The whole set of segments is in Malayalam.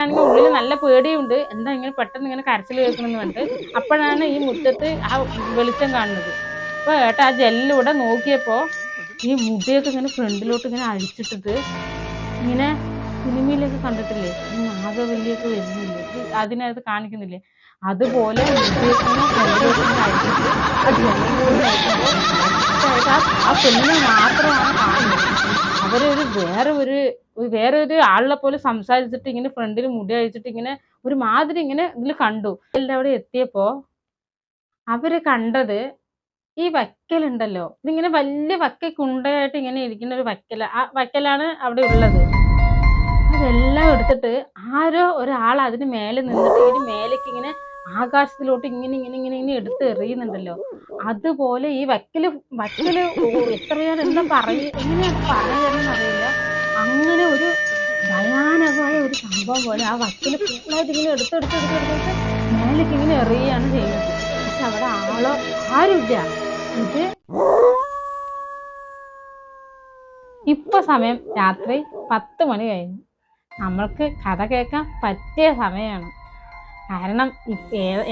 ആണെങ്കിൽ ഉള്ളിൽ നല്ല പേടിയുണ്ട്. എന്താ ഇങ്ങനെ പെട്ടെന്ന് ഇങ്ങനെ കരച്ചിൽ കേൾക്കണമെന്ന് പറഞ്ഞിട്ട് അപ്പോഴാണ് ഈ മുറ്റത്ത് ആ വെളിച്ചം കാണുന്നത്. അപ്പൊ ഏട്ടാ ആ ജെല്ലിലൂടെ നോക്കിയപ്പോ ഈ മുടിയൊക്കെ ഇങ്ങനെ ഫ്രണ്ടിലോട്ട് ഇങ്ങനെ അഴിച്ചിട്ടിട്ട് ഇങ്ങനെ സിനിമയിലൊക്കെ കണ്ടിട്ടില്ലേ? ഈ നാഗവല്ലിയൊക്കെ വരുന്നില്ലേ? അതിനകത്ത് കാണിക്കുന്നില്ലേ? അതുപോലെ മുടിയൊക്കെ ഇങ്ങനെ ആ ആ ആ പെണ്ണിനെ മാത്രമാണ് കാണുന്നത്. അവരൊരു വേറെ ഒരു വേറെ ഒരു ആളിനെ പോലെ സംസാരിച്ചിട്ട് ഇങ്ങനെ ഫ്രണ്ടിൽ മുടി അഴിച്ചിട്ട് ഇങ്ങനെ ഒരു മാതിരി ഇങ്ങനെ ഇതിൽ കണ്ടു. എല്ലാം അവിടെ എത്തിയപ്പോ അവർ കണ്ടത് ഈ വക്കലുണ്ടല്ലോ ഇതിങ്ങനെ വലിയ വക്ക കുണ്ടയായിട്ട് ഇങ്ങനെ ഇരിക്കുന്ന ഒരു വക്കല. ആ വക്കലാണ് അവിടെ ഉള്ളത്. അതെല്ലാം എടുത്തിട്ട് ആരോ ഒരാൾ അതിന് മേലെ നിന്നിട്ട് ഇതിന് മേലേക്ക് ഇങ്ങനെ ആകാശത്തിലോട്ട് ഇങ്ങനെ ഇങ്ങനെ ഇങ്ങനെ ഇങ്ങനെ എടുത്ത് എറിയുന്നുണ്ടല്ലോ. അതുപോലെ ഈ വക്കൽ വക്കൽ എത്രയോ എന്താ പറയ എങ്ങനെയാണ് പറയുന്നതെന്ന് അറിയില്ല. അങ്ങനെ ഒരു ഭയാനകമായ ഒരു സംഭവം പോലെ ആ വക്കൽ ഫുള്ളായിട്ട് ഇങ്ങനെ എടുത്തെടുത്ത് എടുത്തെടുത്ത് മേലേക്ക് ഇങ്ങനെ എറിയുകയാണ് ചെയ്യുന്നത്. പക്ഷെ അവിടെ ആളോ ആരുമില്ല ഇത് ഇപ്പൊ സമയം രാത്രി പത്ത് മണി കഴിഞ്ഞു. നമ്മൾക്ക് കഥ കേൾക്കാൻ പറ്റിയ സമയമാണ്. കാരണം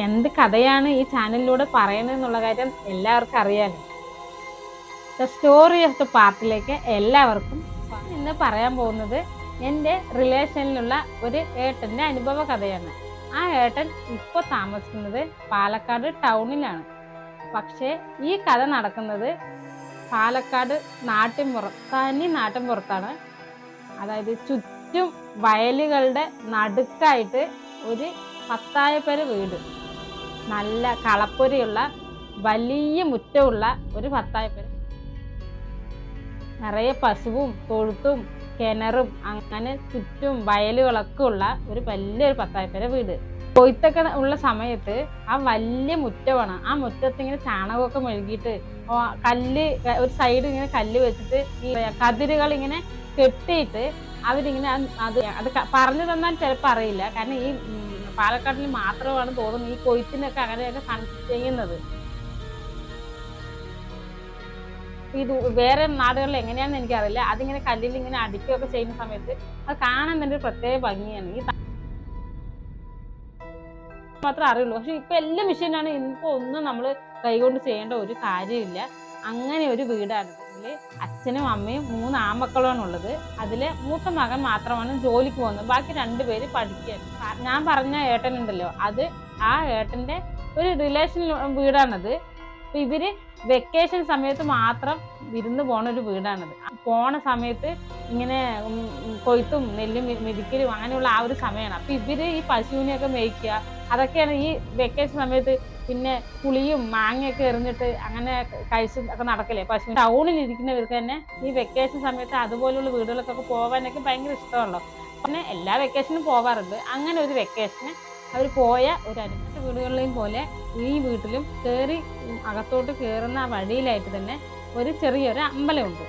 എന്ത് കഥയാണ് ഈ ചാനലിലൂടെ പറയുന്നത് എന്നുള്ള കാര്യം എല്ലാവർക്കും അറിയാലോ. ദ സ്റ്റോറി ഓഫ് ദ പാർട്ടിലേക്ക് എല്ലാവർക്കും ഇന്ന് പറയാൻ പോകുന്നത് എന്റെ റിലേഷനിലുള്ള ഒരു ഏട്ടന്റെ അനുഭവ കഥയാണ്. ആ ഏട്ടൻ ഇപ്പോൾ താമസിക്കുന്നത് പാലക്കാട് ടൗണിലാണ്. പക്ഷേ ഈ കഥ നടക്കുന്നത് പാലക്കാട് നാട്ടിൻപുറം തനി നാട്ടിൻപുറത്താണ് അതായത് ചുറ്റും വയലുകളുടെ നടുക്കായിട്ട് ഒരു പത്തായപ്പര വീട്. നല്ല കളപ്പൊരിയുള്ള വലിയ മുറ്റമുള്ള ഒരു പത്തായപ്പര. നിറയെ പശുവും തൊഴുത്തും കിണറും അങ്ങനെ ചുറ്റും വയലുകളൊക്കെ ഉള്ള ഒരു വലിയൊരു പത്തായപ്പര വീട്. കൊയ്ത്തൊക്കെ ഉള്ള സമയത്ത് ആ വലിയ മുറ്റമാണ്. ആ മുറ്റത്ത് ഇങ്ങനെ ചാണകമൊക്കെ മെഴുകിയിട്ട് കല്ല് ഒരു സൈഡ് ഇങ്ങനെ കല്ല് വെച്ചിട്ട് ഈ കതിരുകൾ ഇങ്ങനെ കെട്ടിയിട്ട് അവരിങ്ങനെ അത് അത് പറഞ്ഞു തന്നാൽ ചിലപ്പോൾ അറിയില്ല. കാരണം ഈ പാലക്കാട്ടിൽ മാത്രമാണ് തോന്നുന്നത് ഈ കൊയ്ത്തിനൊക്കെ അങ്ങനെയൊക്കെ ചെയ്യുന്നത് ഇത് വേറെ നാടുകളിൽ എങ്ങനെയാണെന്ന് എനിക്കറിയില്ല. അതിങ്ങനെ കല്ലിൽ ഇങ്ങനെ അടിക്കുകയൊക്കെ ചെയ്യുന്ന സമയത്ത് അത് കാണാൻ തന്നെ ഒരു പ്രത്യേക ഭംഗിയാണ്. ഈ മാത്രമേ അറിയുള്ളൂ. പക്ഷെ ഇപ്പൊ എല്ലാ മെഷീനാണ് ഇപ്പൊ ഒന്നും നമ്മൾ കൈകൊണ്ട് ചെയ്യേണ്ട ഒരു കാര്യമില്ല. അങ്ങനെ ഒരു വീടാണ് ഇതിൽ അച്ഛനും അമ്മയും മൂന്ന് ആമക്കളുമാണ് ഉള്ളത് അതിൽ മൂത്ത മകൻ മാത്രമാണ് ജോലിക്ക് പോകുന്നത്. ബാക്കി രണ്ടുപേര് പഠിക്കുകയാണ് ഞാൻ പറഞ്ഞ ഏട്ടനുണ്ടല്ലോ അത് ആ ഏട്ടന്റെ ഒരു റിലേഷൻ വീടാണത്. അപ്പൊ ഇവർ വെക്കേഷൻ സമയത്ത് മാത്രം വിരുന്ന് പോണ ഒരു വീടാണത്. പോണ സമയത്ത് ഇങ്ങനെ കൊയ്ത്തും നെല്ലും മെതിക്കലും അങ്ങനെയുള്ള ആ ഒരു സമയമാണ് അപ്പൊ ഇവർ ഈ പശുവിനെയൊക്കെ മേയ്ക്കുക. അതൊക്കെയാണ് ഈ വെക്കേഷൻ സമയത്ത് പിന്നെ പുളിയും മാങ്ങയൊക്കെ എറിഞ്ഞിട്ട് അങ്ങനെ കഴിച്ച് ഒക്കെ നടക്കല്ലേ പശു ടൗണിൽ ഇരിക്കുന്നവർക്ക് തന്നെ ഈ വെക്കേഷൻ സമയത്ത് അതുപോലുള്ള വീടുകളൊക്കെ പോകാനൊക്കെ ഭയങ്കര ഇഷ്ടമുണ്ടോ പിന്നെ എല്ലാ വെക്കേഷനും പോകാറുണ്ട്. അങ്ങനെ ഒരു വെക്കേഷന് അവർ പോയ ഒരു അടുത്ത വീടുകളിലെയും പോലെ ഈ വീട്ടിലും കയറി അകത്തോട്ട് കയറുന്ന ആ വഴിയിലായിട്ട് തന്നെ ഒരു ചെറിയൊരു അമ്പലമുണ്ട്.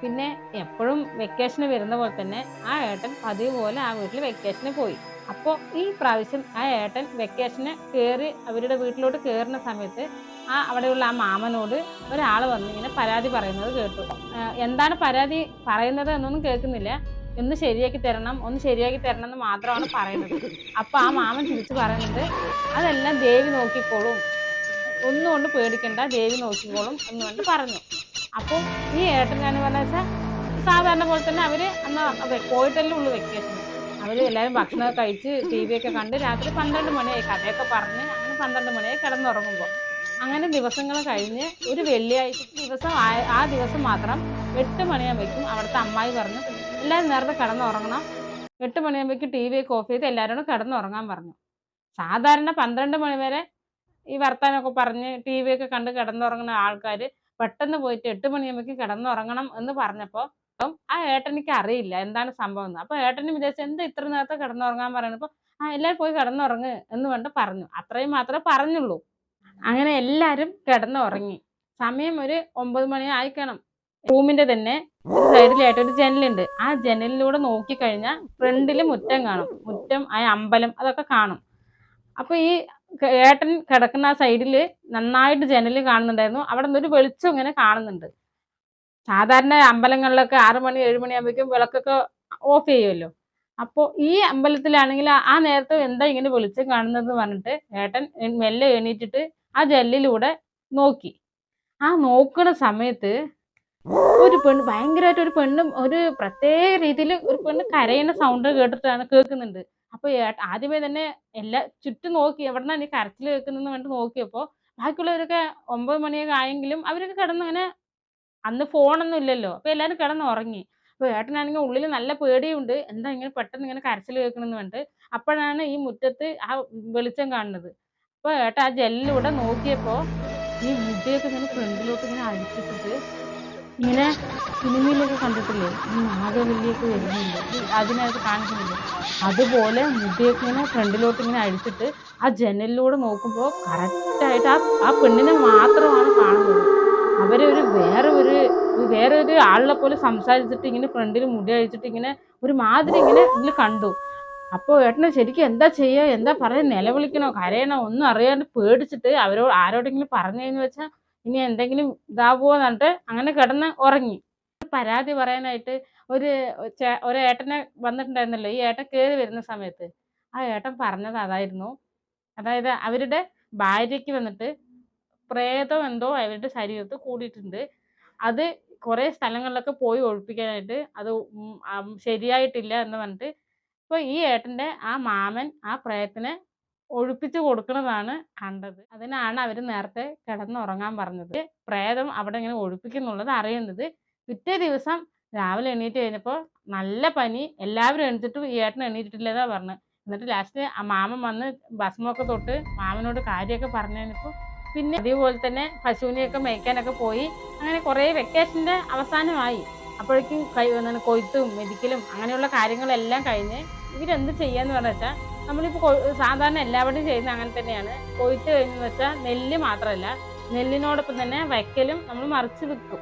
പിന്നെ എപ്പോഴും വെക്കേഷന് വരുന്ന പോലെ തന്നെ ആ ഏട്ടൻ പതിവ് പോലെ ആ വീട്ടിൽ വെക്കേഷന് പോയി. അപ്പോൾ ഈ പ്രാവശ്യം ആ ഏട്ടൻ വെക്കേഷന് കയറി അവരുടെ വീട്ടിലോട്ട് കയറുന്ന സമയത്ത് ആ അവിടെയുള്ള ആ മാമനോട് ഒരാൾ വന്ന് ഇങ്ങനെ പരാതി പറയുന്നത് കേട്ടു. എന്താണ് പരാതി പറയുന്നത് എന്നൊന്നും കേൾക്കുന്നില്ല. ഒന്ന് ശരിയാക്കി തരണം ഒന്ന് ശരിയാക്കി തരണം എന്ന് മാത്രമാണ് പറയുന്നത്. അപ്പൊ ആ മാമൻ തിരിച്ചു പറയുന്നത് അതെല്ലാം ദേവി നോക്കിക്കോളും. ഒന്നും കൊണ്ട് പേടിക്കണ്ട ദേവി നോക്കിക്കോളും എന്ന് കൊണ്ട് പറഞ്ഞു. അപ്പോൾ ഈ ഏട്ടൻ ഞാൻ പറഞ്ഞ വെച്ചാൽ സാധാരണ പോലെ തന്നെ അവർ അന്ന് പോയിട്ടല്ലേ ഉള്ളൂ വെക്കേഷൻ അവർ എല്ലാവരും ഭക്ഷണമൊക്കെ കഴിച്ച് ടി വി ഒക്കെ കണ്ട് രാത്രി പന്ത്രണ്ട് മണിയായി. കഥയൊക്കെ പറഞ്ഞ് അങ്ങനെ പന്ത്രണ്ട് മണിയായി കിടന്നുറങ്ങുമ്പോൾ അങ്ങനെ ദിവസങ്ങൾ കഴിഞ്ഞ് ഒരു വെള്ളിയാഴ്ച ദിവസം ആ ദിവസം മാത്രം എട്ട് മണിയാകുമ്പോഴേക്കും അവിടുത്തെ അമ്മായി പറഞ്ഞു എല്ലാവരും നേരത്തെ കിടന്നുറങ്ങണം. എട്ട് മണിയാകുമ്പോഴേക്ക് ടി വി ഒക്കെ ഓഫ് ചെയ്ത് എല്ലാവരോടും കിടന്നുറങ്ങാൻ പറഞ്ഞു. സാധാരണ പന്ത്രണ്ട് മണി വരെ ഈ വർത്താനമൊക്കെ പറഞ്ഞ് ടി വി ഒക്കെ കണ്ട് കിടന്നുറങ്ങുന്ന ആൾക്കാർ പെട്ടെന്ന് പോയിട്ട് എട്ട് മണിയാകുമ്പോഴേക്ക് കിടന്നുറങ്ങണം എന്ന് പറഞ്ഞപ്പോൾ ആ ഏട്ടനിക്ക് അറിയില്ല എന്താണ് സംഭവം എന്ന്. അപ്പം ഏട്ടന് വിചാരിച്ചു എന്താ ഇത്ര നേരത്തെ കിടന്നുറങ്ങാൻ പറയുന്നപ്പോൾ ആ എല്ലാവരും പോയി കിടന്നുറങ്ങ് എന്ന് വേണ്ട പറഞ്ഞു. അത്രയും മാത്രമേ പറഞ്ഞുള്ളൂ. അങ്ങനെ എല്ലാവരും കിടന്നുറങ്ങി. സമയം ഒരു ഒമ്പത് മണി ആയിക്കണം. റൂമിന്റെ തന്നെ സൈഡിലായിട്ട് ഒരു ജനലുണ്ട്. ആ ജനലിലൂടെ നോക്കിക്കഴിഞ്ഞാൽ ഫ്രണ്ടിൽ മുറ്റം കാണും. മുറ്റം ആ അമ്പലം അതൊക്കെ കാണും. അപ്പൊ ഈ ഏട്ടൻ കിടക്കുന്ന ആ സൈഡിൽ നന്നായിട്ട് ജനൽ കാണുന്നുണ്ടായിരുന്നു. അവിടെ നിന്ന് ഒരു വെളിച്ചം ഇങ്ങനെ കാണുന്നുണ്ട്. സാധാരണ അമ്പലങ്ങളിലൊക്കെ ആറു മണി ഏഴ് മണിയാകുമ്പോഴേക്കും വിളക്കൊക്കെ ഓഫ് ചെയ്യുമല്ലോ. അപ്പോൾ ഈ അമ്പലത്തിലാണെങ്കിൽ ആ- നേരത്തെ എന്താ ഇങ്ങനെ വെളിച്ചം കാണുന്നത് പറഞ്ഞിട്ട് ഏട്ടൻ മെല്ലെ എണീറ്റിട്ട് ആ ജനലിലൂടെ നോക്കി. ആ നോക്കുന്ന സമയത്ത് ഒരു പെണ്ണ് ഭയങ്കരമായിട്ട് ഒരു പെണ്ണ് ഒരു പ്രത്യേക രീതിയിൽ ഒരു പെണ്ണ് കരയുന്ന സൗണ്ട് കേട്ടിട്ടാണ് കേൾക്കുന്നുണ്ട്. അപ്പൊ ആദ്യമേ തന്നെ എല്ലാ ചുറ്റും നോക്കി എവിടെന്നാണ് ഈ കരച്ചിൽ കേൾക്കുന്നതെന്ന് പറഞ്ഞിട്ട് നോക്കിയപ്പോ ബാക്കിയുള്ളവരൊക്കെ ഒമ്പത് മണിയൊക്കെ ആയെങ്കിലും അവരൊക്കെ കിടന്ന് ഇങ്ങനെ അന്ന് ഫോണൊന്നും ഇല്ലല്ലോ. അപ്പൊ എല്ലാരും കിടന്ന് ഉറങ്ങി. അപ്പൊ ഏട്ടനാണെങ്കിൽ ഉള്ളിൽ നല്ല പേടിയുണ്ട്. എന്താ ഇങ്ങനെ പെട്ടെന്ന് ഇങ്ങനെ കരച്ചിൽ കേൾക്കണമെന്ന് പറഞ്ഞിട്ട്. അപ്പോഴാണ് ഈ മുറ്റത്ത് ആ വെളിച്ചം കാണുന്നത്. അപ്പൊ ഏട്ടാ ആ ജെല്ലിലൂടെ നോക്കിയപ്പോ ഈ മുടിയൊക്കെ ഇങ്ങനെ ഫ്രണ്ടിലോട്ട് ഇങ്ങനെ അഴിച്ചിട്ടിട്ട് ഇങ്ങനെ സിനിമയിലൊക്കെ കണ്ടിട്ടില്ലേ? ഈ നാഗവല്ലിയൊക്കെ വരുന്നില്ല അതിനകത്ത് കാണിക്കുന്നില്ല അതുപോലെ മുടിയൊക്കെ ഇങ്ങനെ ഫ്രണ്ടിലോട്ട് ഇങ്ങനെ അഴിച്ചിട്ട് ആ ജനലിലൂടെ നോക്കുമ്പോൾ കറക്റ്റായിട്ട് ആ ആ പെണ്ണിനെ മാത്രമാണ് കാണുന്നത്. അവരെ ഒരു വേറെ ഒരു വേറെ ഒരു ആളിനെ പോലെ സംസാരിച്ചിട്ട് ഇങ്ങനെ ഫ്രണ്ടിൽ മുടി അഴിച്ചിട്ട് ഇങ്ങനെ ഒരു മാതിരി ഇങ്ങനെ ഇതിൽ കണ്ടു. അപ്പോൾ ഏട്ടനെ ശരിക്കും എന്താ ചെയ്യുക എന്താ പറയുക നിലവിളിക്കണോ? കരയണോ? ഒന്നും അറിയാണ്ട് പേടിച്ചിട്ട് അവരോട് ആരോടെങ്കിലും പറഞ്ഞു കഴിഞ്ഞു വെച്ചാൽ ഇനി എന്തെങ്കിലും ഇതാവുമോ എന്നിട്ട് അങ്ങനെ കിടന്ന് ഉറങ്ങി. പരാതി പറയാനായിട്ട് ഒരു ഒരു ഏട്ടനെ വന്നിട്ടുണ്ടായിരുന്നല്ലോ. ഈ ഏട്ടൻ കയറി വരുന്ന സമയത്ത്. ആ ഏട്ടൻ പറഞ്ഞത് അതായിരുന്നു. അതായത് അവരുടെ ഭാര്യയ്ക്ക് വന്നിട്ട് പ്രേതം എന്തോ അവരുടെ ശരീരത്ത് കൂടിയിട്ടുണ്ട്. അത് കുറേ സ്ഥലങ്ങളിലൊക്കെ പോയി ഒഴിപ്പിക്കാനായിട്ട് അത് ശരിയായിട്ടില്ല എന്ന് പറഞ്ഞിട്ട് അപ്പോൾ ഈ ഏട്ടന്റെ ആ മാമൻ ആ പ്രേതത്തിനെ ഒഴിപ്പിച്ച് കൊടുക്കുന്നതാണ് കണ്ടത്. അതിനാണ് അവർ നേരത്തെ കിടന്നുറങ്ങാൻ പറഞ്ഞത്. പ്രേതം അവിടെ ഇങ്ങനെ ഒഴിപ്പിക്കുന്നുള്ളത് അറിയുന്നത്. പിറ്റേ ദിവസം രാവിലെ എണീറ്റ് കഴിഞ്ഞപ്പോൾ നല്ല പനി. എല്ലാവരും എണീറ്റിട്ടും ഈ ഏട്ടൻ എണീറ്റിട്ടില്ലതാ പറഞ്ഞത്. എന്നിട്ട് ലാസ്റ്റ് ആ മാമൻ വന്ന് ഭസ്മൊക്കെ തൊട്ട് മാമനോട് കാര്യമൊക്കെ പറഞ്ഞു കഴിഞ്ഞപ്പോൾ പിന്നെ അതേപോലെ തന്നെ പശുവിനെയൊക്കെ മേയ്ക്കാനൊക്കെ പോയി. അങ്ങനെ കുറേ വെക്കേഷന്റെ അവസാനമായി. അപ്പോഴേക്കും കൈ കൊയ്ത്തും മെതിക്കലും അങ്ങനെയുള്ള കാര്യങ്ങളെല്ലാം കഴിഞ്ഞ് ഇവരെന്ത് ചെയ്യാന്ന് പറഞ്ഞു വെച്ചാൽ നമ്മളിപ്പോൾ സാധാരണ എല്ലാവരുടെയും ചെയ്യുന്ന അങ്ങനെ തന്നെയാണ്. കൊയ്ത്ത് കഴിഞ്ഞെന്ന് വെച്ചാൽ നെല്ല് മാത്രമല്ല നെല്ലിനോടൊപ്പം തന്നെ വയ്ക്കലും നമ്മൾ മറിച്ച് വിൽക്കും.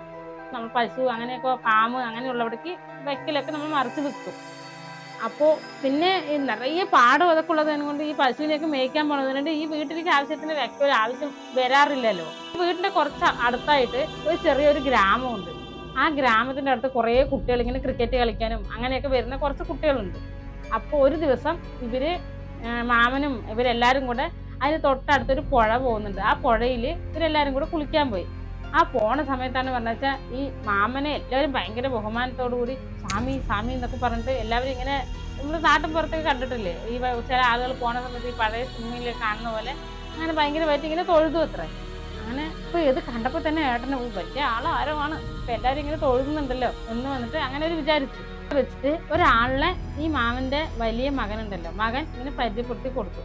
നമ്മൾ പശു അങ്ങനെയൊക്കെ ഫാം അങ്ങനെയുള്ളവിടേക്ക് വയ്ക്കലൊക്കെ നമ്മൾ മറിച്ച് വിൽക്കും. അപ്പോൾ പിന്നെ നിറയെ പാടം അതൊക്കെ ഉള്ളതിനെ കൊണ്ട് ഈ പശുവിനെയൊക്കെ മേയ്ക്കാൻ പോണതുകൊണ്ട് ഈ വീട്ടിലേക്ക് ആവശ്യത്തിന് വെക്കൊരു ആവശ്യം വരാറില്ലല്ലോ. വീടിന്റെ കുറച്ച് അടുത്തായിട്ട് ഒരു ചെറിയൊരു ഗ്രാമമുണ്ട്. ആ ഗ്രാമത്തിന്റെ അടുത്ത് കുറേ കുട്ടികൾ ഇങ്ങനെ ക്രിക്കറ്റ് കളിക്കാനും അങ്ങനെയൊക്കെ വരുന്ന കുറച്ച് കുട്ടികളുണ്ട്. അപ്പോൾ ഒരു ദിവസം ഇവർ മാമനും ഇവരെല്ലാവരും കൂടെ അതിന് തൊട്ടടുത്തൊരു പുഴ പോകുന്നുണ്ട്. ആ പുഴയിൽ ഇവരെല്ലാവരും കൂടെ കുളിക്കാൻ പോയി. ആ പോണ സമയത്താണ് പറഞ്ഞ വെച്ചാൽ ഈ മാമനെ എല്ലാവരും ഭയങ്കര ബഹുമാനത്തോടു കൂടി സ്വാമി സ്വാമി എന്നൊക്കെ പറഞ്ഞിട്ട് എല്ലാവരും ഇങ്ങനെ നമ്മൾ നാട്ടിൻ പുറത്തൊക്കെ കണ്ടിട്ടില്ലേ? ഈ ചില ആളുകൾ പോണ സമയത്ത് ഈ പഴയ സിനിമയിൽ കാണുന്ന പോലെ അങ്ങനെ ഭയങ്കരമായിട്ട് ഇങ്ങനെ തൊഴുതു അത്ര. അങ്ങനെ ഇപ്പൊ ഇത് കണ്ടപ്പോ തന്നെ ഏട്ടനെ പറ്റിയ വലിയ ആളാരോ ആണ്. ഇപ്പൊ എല്ലാവരും ഇങ്ങനെ തൊഴുതുന്നുണ്ടല്ലോ എന്ന് വന്നിട്ട് അങ്ങനെ ഒരു വിചാരിച്ചു. വെച്ചിട്ട് ഒരാളിനെ ഈ മാമന്റെ വലിയ മകനുണ്ടല്ലോ. മകൻ ഇങ്ങനെ പരിചയപ്പെടുത്തി കൊടുത്തു.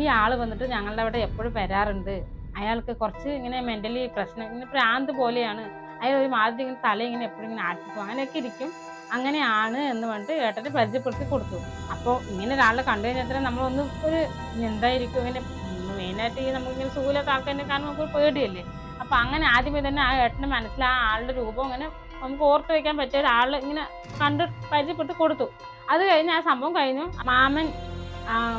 ഈ ആൾ വന്നിട്ട് ഞങ്ങളുടെ അവിടെ എപ്പോഴും വരാറുണ്ട്. അയാൾക്ക് കുറച്ച് ഇങ്ങനെ മെന്റലി പ്രശ്നം ഇങ്ങനെ പ്രാന്ത് പോലെയാണ്. അയാൾ ഒരു മാതിരി ഇങ്ങനെ തല ഇങ്ങനെ എപ്പോഴും ഇങ്ങനെ ആട്ടിപ്പോ അങ്ങനെയൊക്കെ ഇരിക്കും. അങ്ങനെയാണ് എന്ന് പറഞ്ഞിട്ട് ഏട്ടനെ പരിചയപ്പെടുത്തി കൊടുത്തു. അപ്പോൾ ഇങ്ങനെ ഒരാളെ കണ്ടു കഴിഞ്ഞാൽ നമ്മളൊന്ന് ഒരു എന്തായിരിക്കും? ഇങ്ങനെ മെയിനായിട്ട് ഈ നമുക്കിങ്ങനെ സുഖമില്ലാത്ത ആൾക്കാരെ കാണുമ്പോൾ നമുക്ക് പേടിയല്ലേ? അപ്പൊ അങ്ങനെ ആദ്യമേ തന്നെ ആ ഏട്ടന്റെ മനസ്സിൽ ആ ആളുടെ രൂപം ഇങ്ങനെ നമുക്ക് ഓർത്ത് വെക്കാൻ പറ്റിയ ഒരാൾ ഇങ്ങനെ കണ്ട് പരിചയപ്പെട്ട് കൊടുത്തു. അത് കഴിഞ്ഞ് ആ സംഭവം കഴിഞ്ഞു. മാമൻ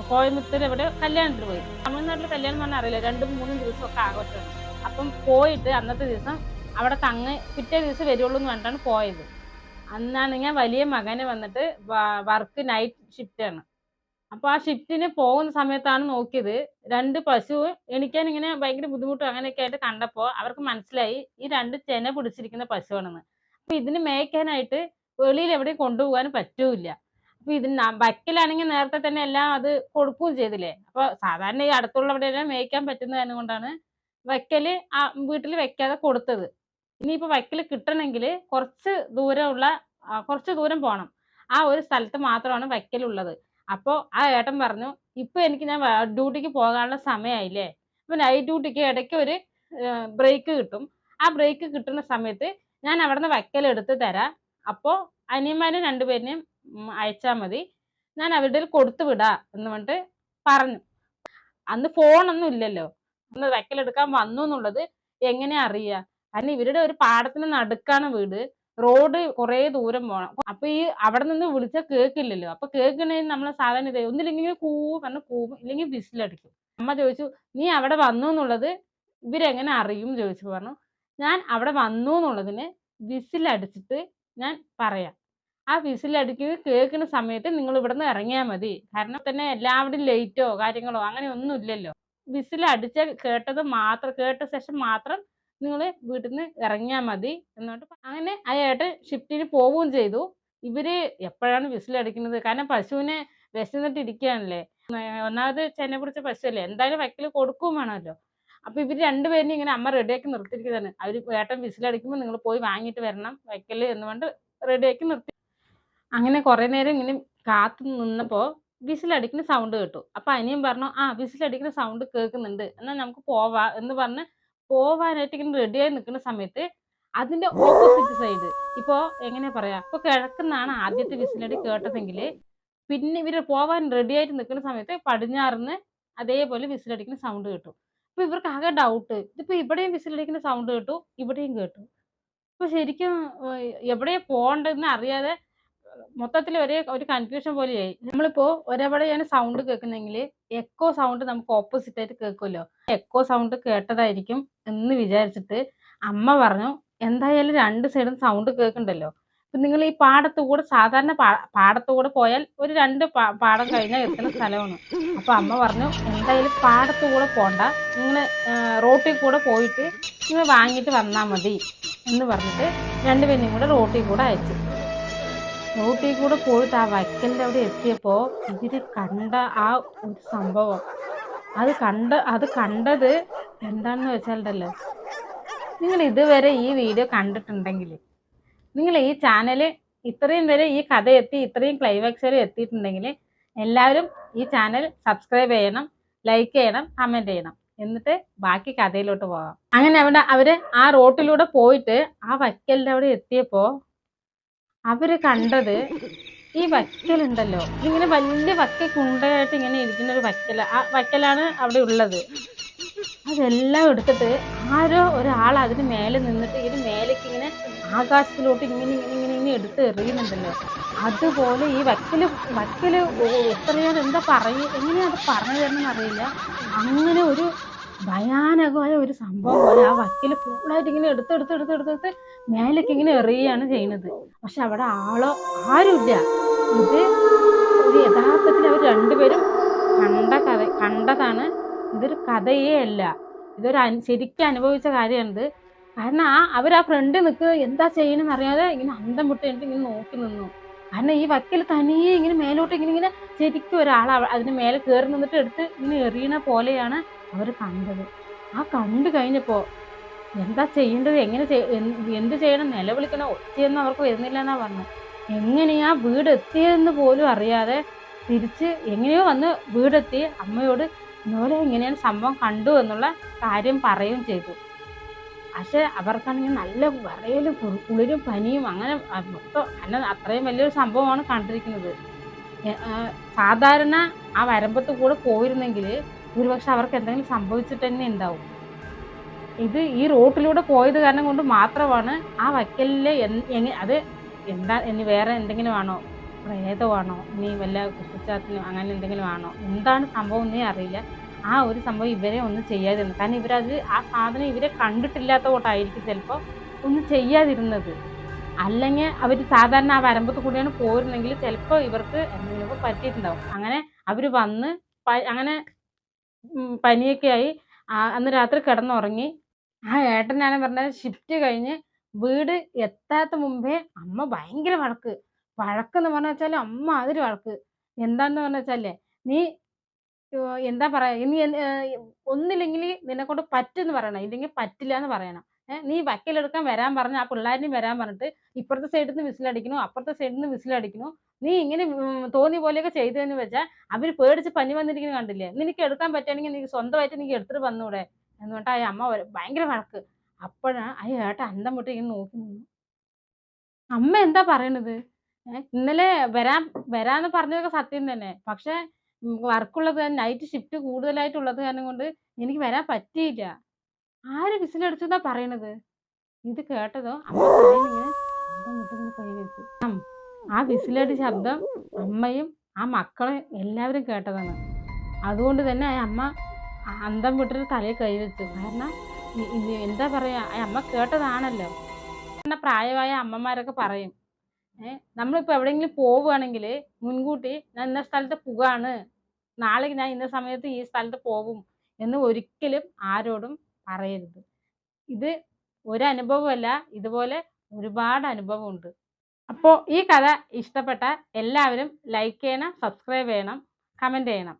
കോയമ്പത്തൂർ ഇവിടെ കല്യാണത്തിന് പോയി. തമിഴ്നാട്ടിൽ കല്യാണം പറഞ്ഞാൽ അറിയില്ല. രണ്ടും മൂന്നും ദിവസമൊക്കെ ആഘോഷമാണ് അപ്പം പോയിട്ട് അന്നത്തെ ദിവസം അവിടെ തങ്ങ് പിറ്റേ ദിവസം വരുള്ളൂ എന്ന് പറഞ്ഞിട്ടാണ് പോയത്. ഞാൻ വലിയ മകന് വന്നിട്ട് വർക്ക് നൈറ്റ് ഷിഫ്റ്റ് ആണ്. അപ്പൊ ആ ഷിഫ്റ്റിന് പോകുന്ന സമയത്താണ് നോക്കിയത്. രണ്ട് പശു എണിക്കാൻ ഇങ്ങനെ ഭയങ്കര ബുദ്ധിമുട്ടും അങ്ങനെയൊക്കെ ആയിട്ട് കണ്ടപ്പോൾ അവർക്ക് മനസ്സിലായി. ഈ രണ്ട് ചെന പിടിച്ചിരിക്കുന്ന പശുവാണെന്ന്. അപ്പൊ ഇതിന് മേയ്ക്കാനായിട്ട് വെളിയിൽ എവിടെയും കൊണ്ടുപോകാൻ പറ്റൂല അപ്പൊ ഇതിന് വക്കലാണെങ്കിൽ നേരത്തെ തന്നെ എല്ലാം അത് കൊടുക്കുകയും ചെയ്തില്ലേ? അപ്പൊ സാധാരണ ഈ അടുത്തുള്ളവിടെയെല്ലാം മേയ്ക്കാൻ പറ്റുന്ന കാരണം കൊണ്ടാണ് വയ്ക്കൽ വീട്ടിൽ വെക്കാതെ കൊടുത്തത്. ഇനിയിപ്പോ വയ്ക്കൽ കിട്ടണമെങ്കിൽ കുറച്ച് ദൂരമുള്ള കുറച്ച് ദൂരം പോകണം. ആ ഒരു സ്ഥലത്ത് മാത്രമാണ് വയ്ക്കലുള്ളത് അപ്പോൾ ആ ഏട്ടൻ പറഞ്ഞു ഇപ്പൊ എനിക്ക് ഞാൻ ഡ്യൂട്ടിക്ക് പോകാനുള്ള സമയമായില്ലേ അപ്പൊ നൈറ്റ് ഡ്യൂട്ടിക്ക് ഇടയ്ക്ക് ഒരു ബ്രേക്ക് കിട്ടും. ആ ബ്രേക്ക് കിട്ടുന്ന സമയത്ത് ഞാൻ അവിടുന്ന് വയ്ക്കൽ എടുത്ത് തരാം. അപ്പോൾ അനിയന്മാരെ രണ്ടുപേരെയും അയച്ചാൽ മതി. ഞാൻ അവരുടെ കൊടുത്തു വിടാ എന്ന് പറഞ്ഞിട്ട് പറഞ്ഞു. അന്ന് ഫോണൊന്നും ഇല്ലല്ലോ. അന്ന് വയ്ക്കലെടുക്കാൻ വന്നു എന്നുള്ളത് എങ്ങനെ അറിയാ? കാരണം ഇവരുടെ ഒരു പാടത്തിന് നടുക്കാണ് വീട്. റോഡ് കുറേ ദൂരം പോകണം അപ്പൊ ഈ അവിടെ നിന്ന് വിളിച്ചാൽ കേൾക്കില്ലല്ലോ. അപ്പൊ കേൾക്കണേന് നമ്മൾ സാധാരണ ഇത് ഒന്നില്ലെങ്കിൽ കൂ പറഞ്ഞ് കൂവും ഇല്ലെങ്കിൽ വിസിലടിക്കും. അമ്മ ചോദിച്ചു നീ അവിടെ വന്നു എന്നുള്ളത് ഇവരെങ്ങനെ അറിയും? ചോദിച്ചു പറഞ്ഞു. ഞാൻ അവിടെ വന്നു എന്നുള്ളതിന് വിസിലടിച്ചിട്ട് ഞാൻ പറയാം. ആ വിസിലടിക്കുന്നത് കേൾക്കുന്ന സമയത്ത് നിങ്ങൾ ഇവിടുന്ന് ഇറങ്ങിയാൽ മതി. കാരണം തന്നെ എല്ലാവരും ലേറ്റോ കാര്യങ്ങളോ അങ്ങനെ ഒന്നും ഇല്ലല്ലോ. വിസിലടിച്ച കേട്ടത് മാത്രം കേട്ട ശേഷം മാത്രം നിങ്ങൾ വീട്ടിൽ നിന്ന് ഇറങ്ങിയാൽ മതി എന്നിട്ട് അങ്ങനെ ഏട്ടൻ ഷിഫ്റ്റിന് പോവുകയും ചെയ്തു. ഇവർ എപ്പോഴാണ് വിസിലടിക്കുന്നത്? കാരണം പശുവിനെ വിശന്നിട്ട് ഇരിക്കുകയാണല്ലേ ഒന്നാമത് ചെന്നെ പിടിച്ച പശുവല്ലേ? എന്തായാലും വയ്ക്കൽ കൊടുക്കുകയും വേണമല്ലോ. അപ്പൊ ഇവർ രണ്ടുപേരും ഇങ്ങനെ അമ്മ റെഡിയാക്കി നിർത്തിയിരിക്കുന്നതാണ്. അവർ ഏട്ടൻ വിസിലടിക്കുമ്പോൾ നിങ്ങൾ പോയി വാങ്ങിയിട്ട് വരണം വയ്ക്കൽ എന്ന് പറഞ്ഞിട്ട് റെഡിയാക്കി നിർത്തി. അങ്ങനെ കുറെ നേരം ഇങ്ങനെ കാത്തു നിന്നപ്പോ വിസിലടിക്കുന്ന സൗണ്ട് കേട്ടു. അപ്പൊ അനിയൻ പറഞ്ഞു ആ വിസിലടിക്കുന്ന സൗണ്ട് കേൾക്കുന്നുണ്ട്. എന്നാൽ നമുക്ക് പോവാ എന്ന് പറഞ്ഞ് പോവാനായിട്ട് ഇങ്ങനെ റെഡിയായി നിൽക്കുന്ന സമയത്ത് അതിന്റെ ഓപ്പോസിറ്റ് സൈഡ് ഇപ്പോ എങ്ങനെ പറയാ ഇപ്പൊ കിഴക്കുന്നാണ് ആദ്യത്തെ വിസിലടി കേട്ടതെങ്കിൽ പിന്നെ ഇവർ പോവാൻ റെഡിയായിട്ട് നിൽക്കുന്ന സമയത്ത് പടിഞ്ഞാറിന്ന് അതേപോലെ വിസിലടിക്കുന്ന സൗണ്ട് കേട്ടു. അപ്പൊ ഇവർക്ക് ആകെ ഡൗട്ട് ഇതിപ്പോ ഇവിടെയും വിസിലടിക്കുന്ന സൗണ്ട് കേട്ടു ഇവിടെയും കേട്ടു. അപ്പൊ ശരിക്കും എവിടെയാ പോകണ്ടെന്ന് അറിയാതെ മൊത്തത്തിൽ ഒരേ ഒരു കൺഫ്യൂഷൻ പോലെയായി. നമ്മളിപ്പോ ഒരെവിടെയാണ് സൗണ്ട് കേൾക്കുന്നെങ്കിൽ എക്കോ സൗണ്ട് നമുക്ക് ഓപ്പോസിറ്റ് ആയിട്ട് കേൾക്കുമല്ലോ. എക്കോ സൗണ്ട് കേട്ടതായിരിക്കും എന്ന് വിചാരിച്ചിട്ട് അമ്മ പറഞ്ഞു എന്തായാലും രണ്ട് സൈഡും സൗണ്ട് കേൾക്കണ്ടല്ലോ. അപ്പൊ നിങ്ങൾ ഈ പാടത്ത് കൂടെ സാധാരണ പാടത്ത് കൂടെ പോയാൽ ഒരു രണ്ട് പാടം കഴിഞ്ഞാൽ എത്തുന്ന സ്ഥലമാണ്. അപ്പൊ അമ്മ പറഞ്ഞു എന്തായാലും പാടത്ത് കൂടെ പോണ്ട നിങ്ങൾ റോട്ടിൽ കൂടെ പോയിട്ട് നിങ്ങൾ വാങ്ങിയിട്ട് വന്നാൽ മതി. എന്ന് പറഞ്ഞിട്ട് രണ്ടുപേരും കൂടെ റോട്ടിൽ കൂടെ അയച്ചു. റോട്ടിൽ കൂടെ പോയിട്ട് ആ വക്കലിന്റെ അവിടെ എത്തിയപ്പോൾ ഇവർ കണ്ട ആ ഒരു സംഭവം. അത് കണ്ട അത് കണ്ടത് എന്താണെന്ന് വെച്ചാലുണ്ടല്ലോ നിങ്ങൾ ഇതുവരെ ഈ വീഡിയോ കണ്ടിട്ടുണ്ടെങ്കിൽ നിങ്ങൾ ഈ ചാനൽ ഇത്രയും വരെ ഈ കഥ എത്തി ഇത്രയും ക്ലൈമാക്സ് വരെ എത്തിയിട്ടുണ്ടെങ്കിൽ എല്ലാവരും ഈ ചാനൽ സബ്സ്ക്രൈബ് ചെയ്യണം ലൈക്ക് ചെയ്യണം കമന്റ് ചെയ്യണം. എന്നിട്ട് ബാക്കി കഥയിലോട്ട് പോകാം. അങ്ങനെ അവിടെ അവർ ആ റോട്ടിലൂടെ പോയിട്ട് ആ വക്കലിന്റെ അവിടെ എത്തിയപ്പോൾ അവർ കണ്ടത് ഈ വക്കലുണ്ടല്ലോ. ഇങ്ങനെ വലിയ വക്ക കുണ്ടയായിട്ട് ഇങ്ങനെ ഇരിക്കുന്ന ഒരു വക്കല. ആ വക്കലാണ് അവിടെ ഉള്ളത്. അതെല്ലാം എടുത്തിട്ട് ആരോ ഒരാൾ അതിന് മേലെ നിന്നിട്ട് ഇതിന് മേലേക്ക് ഇങ്ങനെ ആകാശത്തിലോട്ട് ഇങ്ങനെ ഇങ്ങനെ ഇങ്ങനെ ഇങ്ങനെ എടുത്ത് എറിയുന്നുണ്ടല്ലോ. അതുപോലെ ഈ വക്കൽ ഓ- എത്രയാണ് എന്താ പറയുക എങ്ങനെയാ അത് പറഞ്ഞു തരണമെന്ന് അറിയില്ല. അങ്ങനെ ഒരു ഭയാനകമായ ഒരു സംഭവം പോലെ ആ വക്കൽ ഫുള്ളായിട്ട് ഇങ്ങനെ എടുത്തെടുത്ത് എടുത്ത് എടുത്തെടുത്ത് മേലേക്ക് ഇങ്ങനെ എറിയുകയാണ് ചെയ്യുന്നത്. പക്ഷെ അവിടെ ആളോ ആരുമില്ല. ഇത് ഒരു യഥാർത്ഥത്തിൽ അവർ രണ്ടുപേരും കണ്ട കഥ കണ്ടതാണ്. ഇതൊരു കഥയേ അല്ല. ഇതൊരു ശരിക്കും അനുഭവിച്ച കാര്യമാണിത്. കാരണം ആ അവർ ആ ഫ്രണ്ട് നിൽക്കുക എന്താ ചെയ്യണമെന്ന് അറിയാതെ ഇങ്ങനെ അന്തം വിട്ടിട്ട് ഇങ്ങനെ നോക്കി നിന്നു. കാരണം ഈ വക്കിൽ തനിയെ ഇങ്ങനെ മേലോട്ട് ഇങ്ങനെ ഇങ്ങനെ ശരിക്കും ഒരാൾ അതിന് മേലെ കയറി നിന്നിട്ട് എടുത്ത് ഇങ്ങനെ എറിയണ പോലെയാണ് അവർ കണ്ടത്. ആ കണ്ടു കഴിഞ്ഞപ്പോൾ എന്താ ചെയ്യേണ്ടത്? എങ്ങനെ എന്ത് ചെയ്യണം? നിലവിളിക്കണോ? ഒച്ചയൊന്നും അവർക്ക് വരുന്നില്ല എന്നാ പറഞ്ഞു എങ്ങനെയാ വീട് എത്തിയതെന്ന് പോലും അറിയാതെ തിരിച്ച് എങ്ങനെയോ വന്ന് വീടെത്തി അമ്മയോട് ഇന്നലെ ഇങ്ങനെയാണ് സംഭവം കണ്ടു എന്നുള്ള കാര്യം പറയുകയും ചെയ്തു. പക്ഷെ അവർക്കാണെങ്കിൽ നല്ല വിറയലും കുളിരും പനിയും അങ്ങനെ മൊത്തം അല്ല അത്രയും വലിയൊരു സംഭവമാണ് കണ്ടിരിക്കുന്നത്. സാധാരണ ആ വരമ്പത്ത് കൂടെ പോയിരുന്നെങ്കിൽ ഒരുപക്ഷെ അവർക്ക് എന്തെങ്കിലും സംഭവിച്ചിട്ട് തന്നെ ഉണ്ടാവും. ഇത് ഈ റോട്ടിലൂടെ പോയത് കാരണം കൊണ്ട് മാത്രമാണ് ആ വക്കലിലെ അത് എന്താ ഇനി വേറെ എന്തെങ്കിലും ആണോ? പ്രേതമാണോ? ഇനി വല്ല കുട്ടിച്ചാത്തിനോ അങ്ങനെ എന്തെങ്കിലും ആണോ? എന്താണ് സംഭവം എന്നേ അറിയില്ല. ആ ഒരു സംഭവം ഇവരെ ഒന്നും ചെയ്യാതിരുന്നു കാരണം ഇവരത് ആ സാധനം ഇവരെ കണ്ടിട്ടില്ലാത്ത കൊണ്ടായിരിക്കും ചിലപ്പോൾ ഒന്നും ചെയ്യാതിരുന്നത്. അല്ലെങ്കിൽ അവർ സാധാരണ ആ വരമ്പത്ത് കൂടിയാണ് പോരുന്നെങ്കിൽ ചിലപ്പോൾ ഇവർക്ക് എന്തെങ്കിലും പറ്റിയിട്ടുണ്ടാവും. അങ്ങനെ അവർ വന്ന് അങ്ങനെ പനിയൊക്കെ ആയി അന്ന് രാത്രി കിടന്നുറങ്ങി. ആ ഏട്ടനാണ് പറഞ്ഞത് ഷിഫ്റ്റ് കഴിഞ്ഞ് വീട് എത്താത്ത മുമ്പേ അമ്മ ഭയങ്കര വഴക്ക്. വഴക്കെന്ന് പറഞ്ഞു വെച്ചാൽ അമ്മ അതിര് വഴക്ക്. എന്താന്ന് പറഞ്ഞ നീ എന്താ പറയാ ഇനി ഒന്നില്ലെങ്കിൽ നിന്നെ കൊണ്ട് പറ്റുന്ന് പറയണം ഇല്ലെങ്കിൽ പറ്റില്ല എന്ന് പറയണം നീ വക്കലെടുക്കാൻ വരാൻ പറഞ്ഞ ആ പിള്ളേരിനും വരാൻ പറഞ്ഞിട്ട് ഇപ്പുറത്തെ സൈഡിൽ നിന്ന് വിസിലടിക്കണു അപ്പുറത്തെ സൈഡിൽ നിന്ന് വിസിലടിക്കണു നീ ഇങ്ങനെ തോന്നിയ പോലെയൊക്കെ ചെയ്തതെന്ന് വെച്ചാൽ അവർ പേടിച്ച് പനി വന്നിരിക്കുന്നത് കണ്ടില്ലേ? നിനക്ക് എടുക്കാൻ പറ്റുകയാണെങ്കിൽ നീ സ്വന്തമായിട്ട് നീ എടുത്തിട്ട് വന്നൂടെ എന്ന് പറഞ്ഞിട്ട് ആ അമ്മ ഭയങ്കര വഴക്ക്. അപ്പോഴാണ് ആ അന്തം വിട്ട് ഇങ്ങനെ നോക്കി നിന്നു. അമ്മ എന്താ പറയണത്? ഇന്നലെ വരാൻ വരാന്ന് പറഞ്ഞതൊക്കെ സത്യം തന്നെ. പക്ഷെ വർക്കുള്ളത് നൈറ്റ് ഷിഫ്റ്റ് കൂടുതലായിട്ടുള്ളത് കാരണം കൊണ്ട് എനിക്ക് വരാൻ പറ്റിയില്ല. ആര് വിസിലടിച്ചെന്നാ പറയണത്? ഇത് കേട്ടതോ. ആ വിസിലടി ശബ്ദം അമ്മയും ആ മക്കളെ എല്ലാവരും കേട്ടതാണ്. അതുകൊണ്ട് തന്നെ ആ അമ്മ അന്തം വിട്ടിട്ട് തലയിൽ കൈവച്ചു കാരണം എന്താ പറയാ അമ്മ കേട്ടതാണല്ലോ. പ്രായമായ അമ്മമാരൊക്കെ പറയും ഏഹ് നമ്മളിപ്പോൾ എവിടെയെങ്കിലും പോവുകയാണെങ്കിൽ മുൻകൂട്ടി ഞാൻ ഇന്ന സ്ഥലത്ത് പോവാണ് നാളെ ഞാൻ ഇന്ന സമയത്ത് ഈ സ്ഥലത്ത് പോകും എന്ന് ഒരിക്കലും ആരോടും പറയരുത്. ഇത് ഒരു അനുഭവമല്ല ഇതുപോലെ ഒരുപാട് അനുഭവമുണ്ട്. അപ്പോൾ ഈ കഥ ഇഷ്ടപ്പെട്ട എല്ലാവരും ലൈക്ക് ചെയ്യണം സബ്സ്ക്രൈബ് ചെയ്യണം കമന്റ് ചെയ്യണം.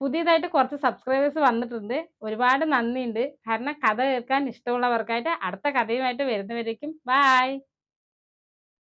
പുതിയതായിട്ട് കുറച്ച് സബ്സ്ക്രൈബേഴ്സ് വന്നിട്ടുണ്ട്. ഒരുപാട് നന്ദിയുണ്ട്. കാരണം കഥ കേൾക്കാൻ ഇഷ്ടമുള്ളവർക്കായിട്ട് അടുത്ത കഥയുമായിട്ട് വരുന്നവരേക്കും. ബായ്